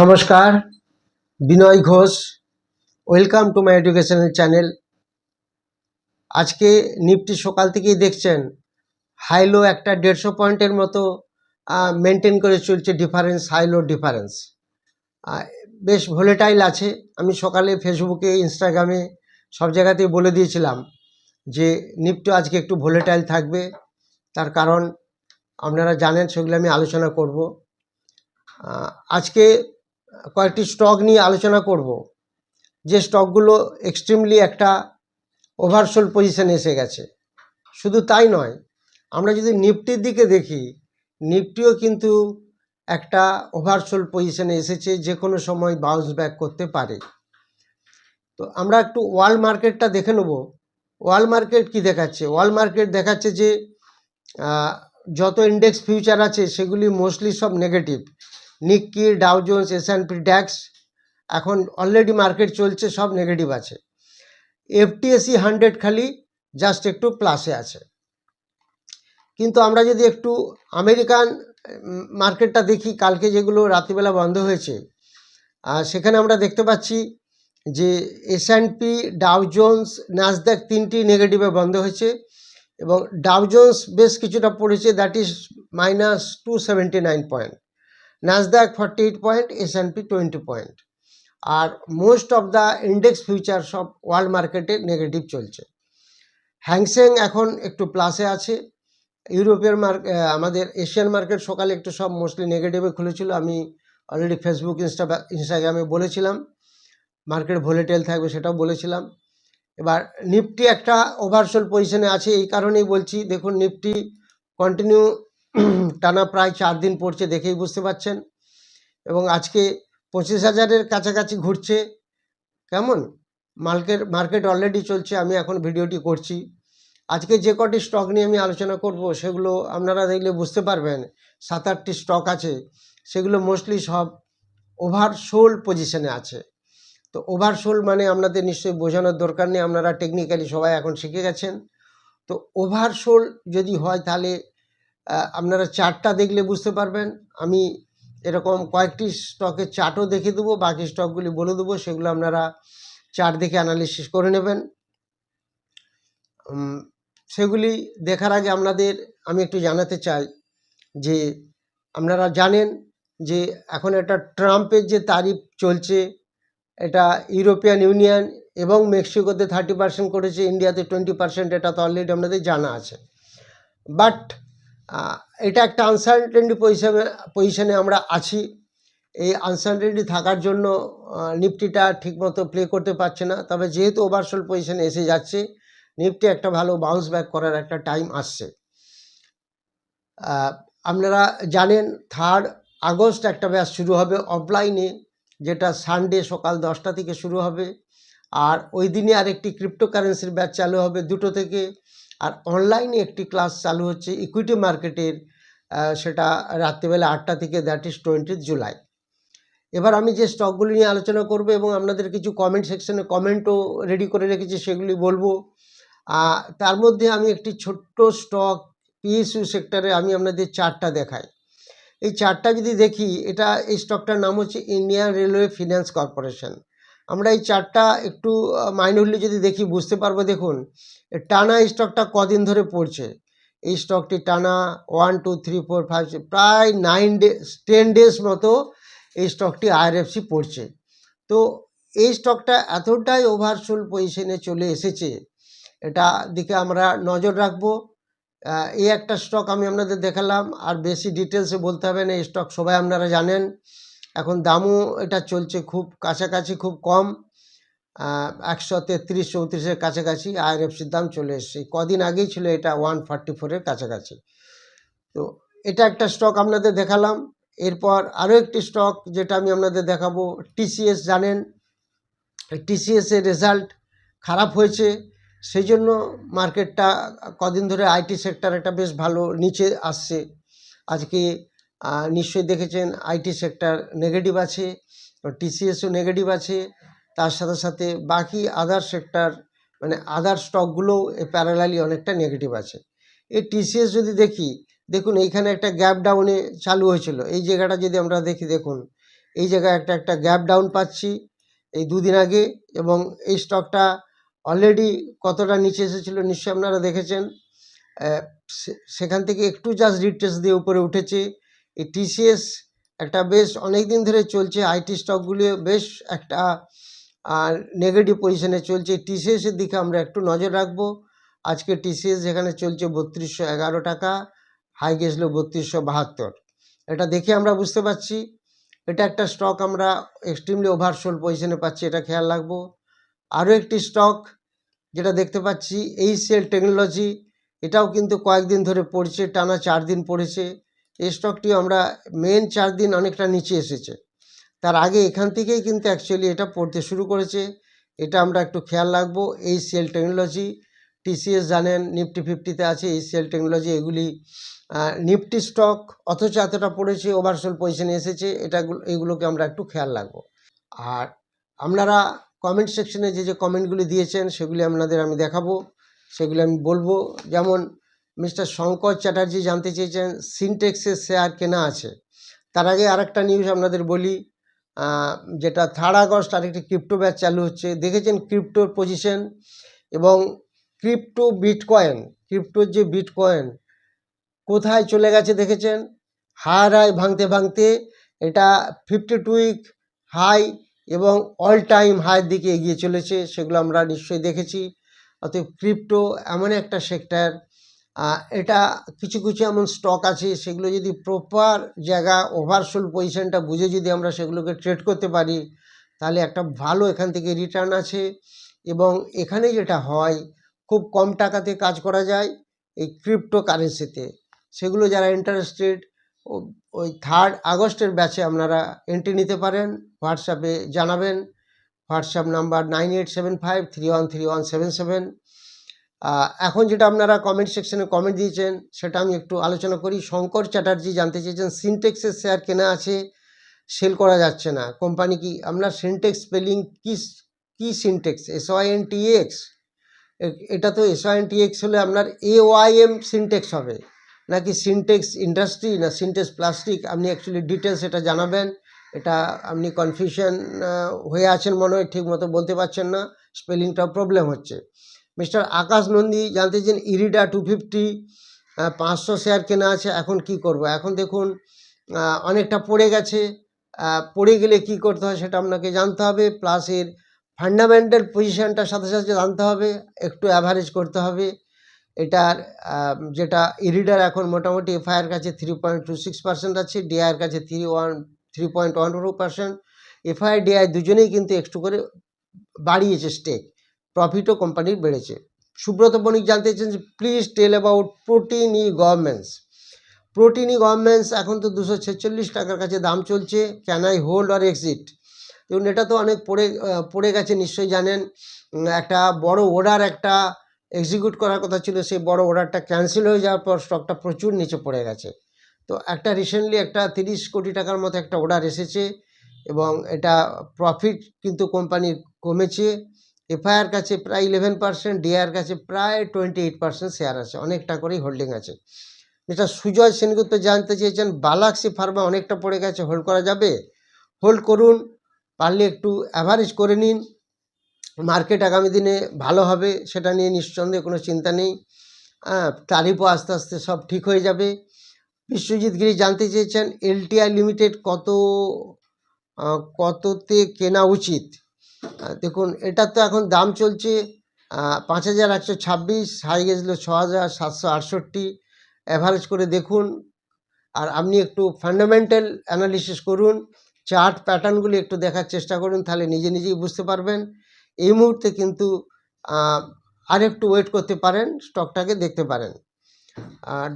নমস্কার, Binoy Ghosh welcome to my educational channel আজকে Nifty সকাল থেকেই দেখছেন হাইলো একটা দেড়শো পয়েন্টের মতো মেনটেন করে চলছে ডিফারেন্স হাইলো ডিফারেন্স বেশ ভোলেটাইল আছে। আমি সকালে ফেসবুকে ইনস্টাগ্রামে সব জায়গাতেই বলে দিয়েছিলাম যে নিফটি আজকে একটু ভোলেটাইল থাকবে। তার কারণ আপনারা জানেন, সেগুলো আমি আলোচনা করব। আজকে কয়েকটি স্টক নিয়ে আলোচনা করব। যে স্টকগুলো এক্সট্রিমলি একটা ওভারসোল পজিশনে এসে গেছে। শুধু তাই নয়, আমরা যদি নিফটির দিকে দেখি, নিফটিও কিন্তু একটা ওভারসোল পজিশনে এসেছে, যে কোনো সময় বাউন্স ব্যাক করতে পারে। তো আমরা একটু ওয়ার্ল্ড মার্কেটটা দেখে নেব। ওয়ার্ল্ড মার্কেট কি দেখাচ্ছে? ওয়ার্ল্ড মার্কেট দেখাচ্ছে যে যত ইন্ডেক্স ফিউচার আছে, সেগুলি মোস্টলি সব negative Nikkei Dow Jones S and P এখন অলরেডি মার্কেট চলছে, সব নেগেটিভ আছে। এফটিএসি হান্ড্রেড খালি জাস্ট একটু প্লাসে আছে। কিন্তু আমরা যদি একটু আমেরিকান মার্কেটটা দেখি, কালকে যেগুলো রাত্রিবেলা বন্ধ হয়েছে আর সেখানে আমরা দেখতে পাচ্ছি যে S and P Dow Jones Nasdaq তিনটি নেগেটিভে বন্ধ হয়েছে এবং ডাউ জোন্স বেশ কিছুটা পড়েছে that is minus two seventy nine point Nasdaq forty eight point S and P twenty point R most of the index future সব ওয়ার্ল্ড মার্কেটে নেগেটিভ চলছে। হ্যাংসেং এখন একটু প্লাসে আছে। ইউরোপের মার্কেট আমাদের এশিয়ান মার্কেট সকালে একটু সব মোস্টলি নেগেটিভে খুলেছিল। আমি অলরেডি ফেসবুক ইনস্টা ইনস্টাগ্রামে বলেছিলাম। মার্কেট ভোলেটেল থাকবে সেটাও বলেছিলাম। এবার নিফটি একটা ওভারসোল পজিশনে আছে। এই কারণেই বলছি, দেখুন নিফটি কন্টিনিউ টানা প্রায় চার দিন পড়ছে দেখেই বুঝতে পারছেন। এবং আজকে পঁচিশ হাজারের কাছাকাছি ঘুরছে। কেমন? মার্কেট মার্কেট অলরেডি চলছে, আমি এখন ভিডিওটি করছি। আজকে যে কটি স্টক নিয়ে আমি আলোচনা করব, সেগুলো আপনারা দেখলে বুঝতে পারবেন। সাত আটটি স্টক আছে, সেগুলো মোস্টলি সব ওভার ওভারসোল পজিশনে আছে। তো ওভার ওভারসোল মানে আপনাদের নিশ্চয়ই বোঝানোর দরকার নেই, আপনারা টেকনিক্যালি সবাই এখন শিখে গেছেন। তো ওভার ওভারসোল যদি হয় তাহলে আপনারা চার্টটা দেখলে বুঝতে পারবেন। আমি এরকম কয়েকটি স্টকের চার্টও দেখে দেবো, বাকি স্টকগুলি বলে দেবো, সেগুলো আপনারা চার্ট দেখে অ্যানালিসিস করে নেবেন। সেগুলি দেখার আগে আপনাদের, আমি একটু জানাতে চাই যে আপনারা জানেন যে এখন একটা ট্রাম্পের যে তারিফ চলছে, এটা ইউরোপিয়ান ইউনিয়ন এবং মেক্সিকোতে থার্টি পার্সেন্ট করেছে, ইন্ডিয়াতে টোয়েন্টি পার্সেন্ট, এটা তো অলরেডি আপনাদের জানা আছে। বাট এটা একটা আনসার্টেনিটি পজিশনে পজিশনে আমরা আছি। এই আনসার্টেনিটি থাকার জন্য নিফটিটা ঠিকমতো প্লে করতে পারছে না। তবে যেহেতু ওভারসোল পজিশনে এসে যাচ্ছে নিফটি একটা ভালো বাউন্স ব্যাক করার একটা টাইম আসছে। আপনারা জানেন থার্ড আগস্ট একটা ব্যাচ শুরু হবে অফলাইনে যেটা সানডে সকাল দশটা থেকে শুরু হবে। আর ওই দিনে আরেকটি ক্রিপ্টোকারেন্সির ব্যাচ চালু হবে দুটো থেকে। আর অনলাইনে একটি ক্লাস চালু হচ্ছে ইকুইটি মার্কেটের সেটা রাত্রিবেলা আটটা থেকে দ্যাট ইজ টোয়েন্টি জুলাই। এবার আমি যে স্টকগুলি নিয়ে আলোচনা করব এবং আপনাদের কিছু কমেন্ট সেকশনে কমেন্টও রেডি করে রেখেছি সেগুলি বলব। তার মধ্যে আমি একটি ছোট্ট স্টক পিএসইউ সেক্টরে আমি আপনাদের চারটা দেখাই। এই চারটা যদি দেখি, এটা এই স্টকটার নাম হচ্ছে ইন্ডিয়ান রেলওয়ে ফিনান্স কর্পোরেশন আমরা এই চারটা একটু মাইনরলি যদি দেখি বুঝতে পারব, দেখুন টানা স্টকটা কদিন ধরে পড়ছে? এই স্টকটি টানা one two three four five প্রায় নাইন ডেজ টেন ডেজ মতো এই স্টকটি আইআরএফসি পড়ছে। তো এই স্টকটা এতটাই ওভারসোল পজিশনে চলে এসেছে, এটা দিকে আমরা নজর রাখব। এই একটা স্টক আমি আপনাদের দেখালাম, আর বেশি ডিটেলসে বলতে হবে না, এই স্টক সবাই আপনারা জানেন। এখন দামও এটা চলছে খুব কাছাকাছি, খুব কম। একশো তেত্রিশ, চৌত্রিশের কাছাকাছি আইআরএফসির দাম চলে এসছে। কদিন আগেই ছিল এটা ওয়ান ফর্টি ফোরের কাছাকাছি। তো এটা একটা স্টক আপনাদের দেখালাম। এরপর আরও একটি স্টক যেটা আমি আপনাদের দেখাবো টিসিএস জানেন? টিসিএস এর রেজাল্ট খারাপ হয়েছে। সেই জন্য মার্কেটটা কদিন ধরে আইটি সেক্টর একটা বেশ ভালো নিচে আসছে। আজকে নিশ্চয়ই দেখেছেন আইটি সেক্টর নেগেটিভ আছে টিসিএসও নেগেটিভ আছে, তার সাথে সাথে বাকি আদার সেক্টর মানে আদার স্টকগুলো প্যারালালি অনেকটা নেগেটিভ আছে। এই টিসিএস যদি দেখি, দেখুন এইখানে একটা গ্যাপ ডাউনে চালু হয়েছিল। এই জায়গাটা যদি আমরা দেখি, দেখুন, এই জায়গায় একটা একটা গ্যাপ ডাউন পাচ্ছি এই দুদিন আগে এবং এই স্টকটা অলরেডি কতটা নিচে এসেছিল নিশ্চয়ই আপনারা দেখেছেন। সেখান থেকে একটু জাস্ট রিট্রেস দিয়ে উপরে উঠেছে। এই টিসিএস একটা বেশ অনেক দিন ধরে চলছে আইটি স্টকগুলি বেশ একটা নেগেটিভ পজিশনে চলছে। টিসিএসের দিকে আমরা একটু নজর রাখব। আজকে টিসিএস যেখানে চলছে বত্রিশশো এগারো টাকা হাই গেছিল বত্রিশশো বাহাত্তর। এটা দেখে আমরা বুঝতে পারছি। এটা একটা স্টক আমরা এক্সট্রিমলি ওভারসোল পজিশনে পাচ্ছি, এটা খেয়াল রাখব। আরও একটি স্টক যেটা দেখতে পাচ্ছি, এই সেল টেকনোলজি এটাও কিন্তু কয়েকদিন ধরে পড়ছে, টানা চার দিন পড়েছে। এই স্টকটি আমরা মেন চার দিন অনেকটা নিচে এসেছে। তার আগে এখান থেকেই কিন্তু অ্যাকচুয়ালি এটা পড়তে শুরু করেছে। এটা আমরা একটু খেয়াল রাখব, এই সেল টেকনোলজি টিসিএস জানেন নিফটি ফিফটিতে আছে, এই সেল টেকনোলজি এগুলি নিফটি স্টক অথচ এতটা পড়েছে ওভারসোল পজিশনে এসেছে, এটা এগুলোকে আমরা একটু খেয়াল রাখব। আর আপনারা কমেন্ট সেকশনে যে যে কমেন্টগুলি দিয়েছেন, সেগুলি আপনাদের আমি দেখাবো, সেগুলি আমি বলব। যেমন মিস্টার শঙ্কর চ্যাটার্জি জানতে চেয়েছেন সিনটেক্সের শেয়ার কেনা আছে। তার আগে আরেকটা নিউজ আপনাদের বলি যেটা থার্ড আগস্ট আরেকটি ক্রিপ্টো ব্যাচ চালু হচ্ছে। দেখেছেন ক্রিপ্টোর পজিশন এবং ক্রিপ্টো বিটকয়েন ক্রিপ্টোর যে বিটকয়েন কোথায় চলে গেছে দেখেছেন? হার হাই ভাঙতে ভাঙতে এটা ফিফটি টু উইক হাই এবং অল টাইম হাইয়ের দিকে এগিয়ে চলেছে, সেগুলো আমরা নিশ্চয়ই দেখেছি। অতএব ক্রিপ্টো এমন একটা সেক্টর এটা কিছু কিছু এমন স্টক আছে, সেগুলো যদি প্রপার জায়গা ওভারসোল পজিশনটা বুঝে যদি আমরা সেগুলোকে ট্রেড করতে পারি, তাহলে একটা ভালো এখান থেকে রিটার্ন আছে। এবং এখানে যেটা হয়, খুব কম টাকাতে কাজ করা যায় এই ক্রিপ্টো কারেন্সিতে সেগুলো যারা ইন্টারেস্টেড ওই থার্ড আগস্টের ব্যাচে আপনারা এন্ট্রি নিতে পারেন হোয়াটসঅ্যাপে জানাবেন। WhatsApp number nine eight seven five three one three one seven seven এখন যেটা আপনারা কমেন্ট সেকশনে কমেন্ট দিয়েছেন, সেটা আমি একটু আলোচনা করি। শঙ্কর চ্যাটার্জি জানতে চেয়েছেন সিনটেক্সের শেয়ার কেনা আছে সেল করা যাচ্ছে না। কোম্পানি কি, আপনার সিনটেক্স স্পেলিং কি কি Sintex S Y N T X এটা তো S Y N T X হলে আপনার এ ওয়াই এম সিনটেক্স হবে। নাকি সিনটেক্স ইন্ডাস্ট্রি না সিনটেক্স প্লাস্টিক আপনি অ্যাকচুয়ালি ডিটেলস এটা জানাবেন। এটা আপনি কনফিউশন হয়ে আছেন মনে হয় ঠিক মতো বলতে পারছেন না। স্পেলিংটাও প্রবলেম হচ্ছে। মিস্টার আকাশ নন্দী জানতে চান ইরিডা টু ফিফটি পাঁচশো শেয়ার কেনা আছে, এখন কি করব? এখন দেখুন অনেকটা পড়ে গেছে পড়ে গেলে কি করতে হয় সেটা আপনাকে জানতে হবে প্লাস এর ফান্ডামেন্টাল পজিশনটার সাথে সাথে জানতে হবে, একটু অ্যাভারেজ করতে হবে, এটার যেটা ইরিডার এখন মোটামুটি এফআইআর কাছে three point two six percent আছে ডিআইয়ের কাছে three one three point one two percent FII, DII দুজনেই কিন্তু একটু করে বাড়িয়েছে স্টেক প্রফিটও কোম্পানির বেড়েছে। সুব্রত বণিক জানতে চাইছেন যে please tell about Protean e governments Protean e governments এখন তো দুশো ছেচল্লিশ টাকার কাছে দাম চলছে। Can I hold or exit দেখুন, এটা তো অনেক পড়ে পড়ে গেছে, নিশ্চয়ই জানেন। একটা বড় অর্ডার একটা এক্সিকিউট করার কথা ছিল, সেই বড় অর্ডারটা ক্যান্সেল হয়ে যাওয়ার পর স্টকটা প্রচুর নিচে পড়ে গেছে। তো একটা রিসেন্টলি একটা তিরিশ কোটি টাকার মতো একটা অর্ডার এসেছে এবং এটা প্রফিট কিন্তু কোম্পানির কমেছে। এফআইআর কাছে প্রায় ইলেভেন পার্সেন্ট ডিআর কাছে প্রায় টোয়েন্টি এইট পার্সেন্ট শেয়ার আছে, অনেকটা করেই হোল্ডিং আছে। যেটা সুজয় সেনগুপ্ত জানতে চেয়েছেন, বালাক্সি ফার্মা অনেকটা পড়ে গেছে হোল্ড করা যাবে? হোল্ড করুন, পারলে একটু অ্যাভারেজ করে নিন। মার্কেট আগামী দিনে ভালো হবে, সেটা নিয়ে নিঃসন্দেহে কোনো চিন্তা নেই। হ্যাঁ তারিফও আস্তে আস্তে সব ঠিক হয়ে যাবে। বিশ্বজিৎ গিরি জানতে চেয়েছেন, এলটিআই লিমিটেড কত কততে কেনা উচিত? দেখুন এটা তো এখন দাম চলছে পাঁচ হাজার একশো ছাব্বিশ হাই গেছিল ছ হাজার সাতশো আটষট্টি। অ্যাভারেজ করে দেখুন আর আপনি একটু ফান্ডামেন্টাল অ্যানালিসিস করুন চার্ট প্যাটার্নগুলি একটু দেখার চেষ্টা করুন তাহলে নিজে নিজেই বুঝতে পারবেন। এই মুহূর্তে কিন্তু আহ, আর একটু ওয়েট করতে পারেন স্টকটাকে দেখতে পারেন।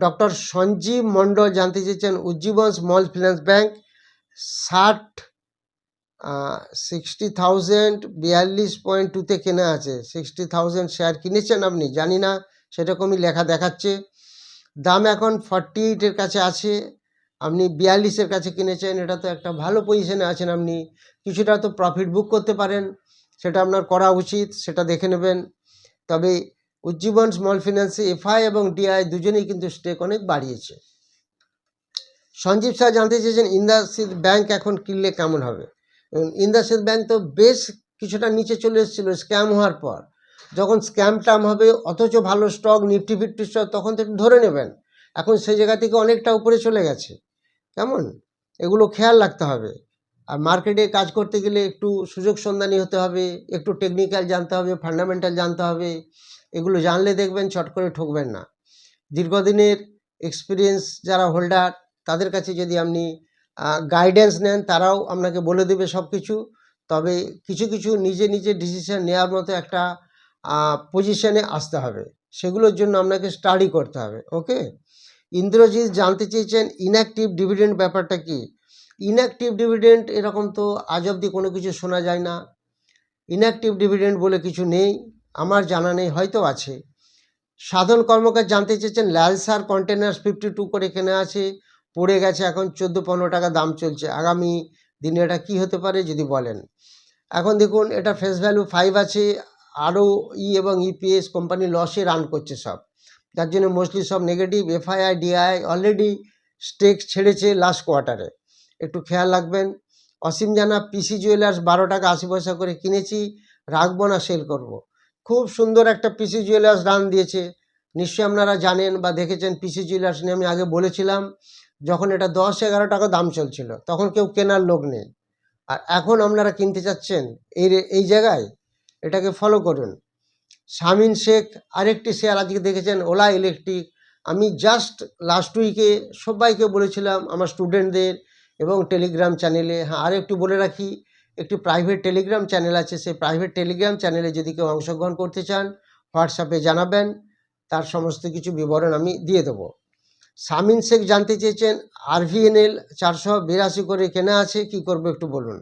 ডক্টর সঞ্জীব মণ্ডল জানতে চেয়েছেন উজ্জীবন স্মল ফিন্যান্স ব্যাংক ষাট সিক্সটি থাউজেন্ড বিয়াল্লিশ পয়েন্ট টুতে কেনা আছে। সিক্সটি থাউজেন্ড শেয়ার কিনেছেন আপনি? জানি না সেরকমই লেখা দেখাচ্ছে। দাম এখন ফর্টি এইটের কাছে আছে। আপনি বিয়াল্লিশের কাছে কিনেছেন, এটা তো একটা ভালো পজিশনে আছেন আপনি। কিছুটা তো প্রফিট বুক করতে পারেন, সেটা আপনার করা উচিত, সেটা দেখে নেবেন। তবে উজ্জীবন স্মল ফিন্যান্সে এফআই এবং ডিআই দুজনেই কিন্তু স্টেক অনেক বাড়িয়েছে। সঞ্জীব স্যার জানতে চেয়েছেন ইন্দাসিদ ব্যাংক এখন কিনলে কেমন হবে? ইন্দাসিদ ব্যাংক তো বেশ কিছুটা নিচে চলে এসেছিল স্ক্যাম হওয়ার পর। যখন স্ক্যাম টাম হবে, অথচ ভালো স্টক নিফটি ফিফটি স্টক তখন তো একটু ধরে নেবেন। এখন সেই জায়গা থেকে অনেকটা উপরে চলে গেছে। কেমন? এগুলো খেয়াল রাখতে হবে। আর মার্কেটে কাজ করতে গেলে একটু সুযোগ সন্ধানী হতে হবে, একটু টেকনিক্যাল জানতে হবে ফান্ডামেন্টাল জানতে হবে। এগুলো জানলে দেখবেন চট করে ঠকবেন না। দীর্ঘদিনের এক্সপিরিয়েন্স যারা হোল্ডার তাদের কাছে যদি আপনি গাইডেন্স নেন, তারাও আপনাকে বলে দেবে সব কিছু তবে কিছু কিছু নিজে নিজে ডিসিশন নেওয়ার মতো একটা পজিশনে আসতে হবে। সেগুলোর জন্য আপনাকে স্টাডি করতে হবে ওকে ইন্দ্রজিৎ জানতে চেয়েছেন ইনঅ্যাক্টিভ ডিভিডেন্ড ব্যাপারটা কি? ইনঅ্যাক্টিভ ডিভিডেন্ড এরকম তো আজ অবধি কোনো কিছু শোনা যায় না। ইনঅ্যাক্টিভ ডিভিডেন্ড বলে কিছু নেই, আমার জানা নেই, হয়তো আছে। সাধন কর্মকার জানতে চেয়েছেন ল্যালসার কন্টেনার ফিফটি টু করে কেনা আছে। পড়ে গেছে এখন চোদ্দ পনেরো টাকা দাম চলছে। আগামী দিনে এটা কী হতে পারে যদি বলেন। এখন দেখুন, এটা ফেস ভ্যালু ফাইভ আছে আরও ই এবং ইপিএস কোম্পানি লসে রান করছে সব। যার জন্য মোস্টলি সব negative FII DII already stake ছেড়েছে লাস্ট কোয়ার্টারে একটু খেয়াল রাখবেন। অসীম জানা পিসি জুয়েলার্স বারো টাকা আশি পয়সা করে কিনেছি, রাখব না সেল করব। খুব সুন্দর একটা পিসি জুয়েলার্স রান দিয়েছে। নিশ্চয়ই আপনারা জানেন বা দেখেছেন পিসি জুয়েলার্স নিয়ে আমি আগে বলেছিলাম। যখন এটা দশ এগারো টাকা দাম চলছিল, তখন কেউ কেনার লোক নেই। আর এখন আপনারা কিনতে চাচ্ছেন এই এই জায়গায়, এটাকে ফলো করুন। শামিন শেখ আরেকটি শেয়ার আজকে দেখেছেন, ওলা ইলেকট্রিক আমি জাস্ট লাস্ট উইকে সবাইকে বলেছিলাম, আমার স্টুডেন্টদের এবং টেলিগ্রাম চ্যানেলে হ্যাঁ আর একটু বলে রাখি, একটি প্রাইভেট টেলিগ্রাম চ্যানেল আছে, সেই প্রাইভেট টেলিগ্রাম চ্যানেলে যদি কেউ অংশগ্রহণ করতে চান হোয়াটসঅ্যাপে জানাবেন, তার সমস্ত কিছু বিবরণ আমি দিয়ে দেবো। শামিন শেখ জানতে চেয়েছেন আর আরভিএনএল চারশো বিরাশি করে কেনা আছে, কি করব একটু বলুন।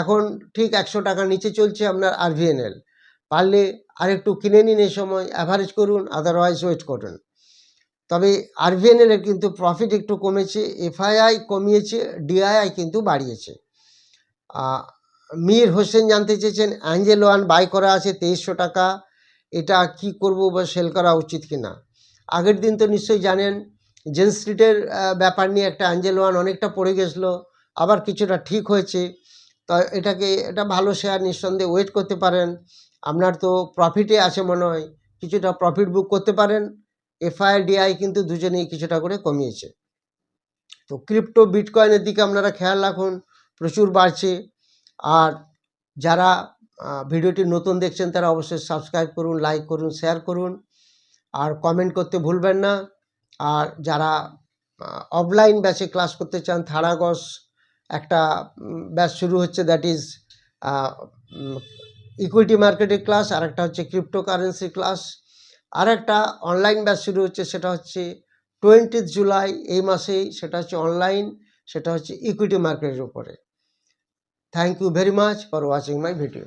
এখন ঠিক একশো টাকার নিচে চলছে আপনার আর আরভিএনএল। পারলে আরেকটু কিনে নিন এই সময় অ্যাভারেজ করুন আদারওয়াইজ ওয়েট করুন। তবে আরভিএনএল এর কিন্তু প্রফিট একটু কমেছে, এফআইআই কমিয়েছে, ডিআইআই কিন্তু বাড়িয়েছে। মীর হোসেন জানতে চেয়েছেন, অ্যাঞ্জেল ওয়ান বাই করা আছে তেইশশো টাকা, এটা কি করব বা সেল করা উচিত কিনা? আগের দিন তো নিশ্চয়ই জানেন জেন স্ট্রিটের ব্যাপার নিয়ে একটা অ্যাঞ্জেল ওয়ান অনেকটা পড়ে গেছিল, আবার কিছুটা ঠিক হয়েছে। তো এটাকে, এটা ভালো শেয়ার নিঃসন্দেহে ওয়েট করতে পারেন। আপনার তো প্রফিটে আছে মনে হয়, কিছুটা প্রফিট বুক করতে পারেন। এফআইআর ডিআই কিন্তু দুজনেই কিছুটা করে কমিয়েছে। তো ক্রিপ্টো বিটকয়েনের দিকে আপনারা খেয়াল রাখুন, প্রচুর বাড়ছে। আর যারা ভিডিওটি নতুন দেখছেন তারা অবশ্যই সাবস্ক্রাইব করুন লাইক করুন শেয়ার করুন। আর কমেন্ট করতে ভুলবেন না। আর যারা অফলাইন ব্যাচে ক্লাস করতে চান থারাগস একটা ব্যাচ শুরু হচ্ছে দ্যাট ইজ ইকুইটি মার্কেটের ক্লাস আর একটা হচ্ছে ক্রিপ্টোকারেন্সি ক্লাস আর একটা অনলাইন ব্যাচ শুরু হচ্ছে, সেটা হচ্ছে টোয়েন্টিথ জুলাই এই মাসেই, সেটা হচ্ছে অনলাইন সেটা হচ্ছে ইকুইটি মার্কেটের উপরে। Thank you very much for watching my video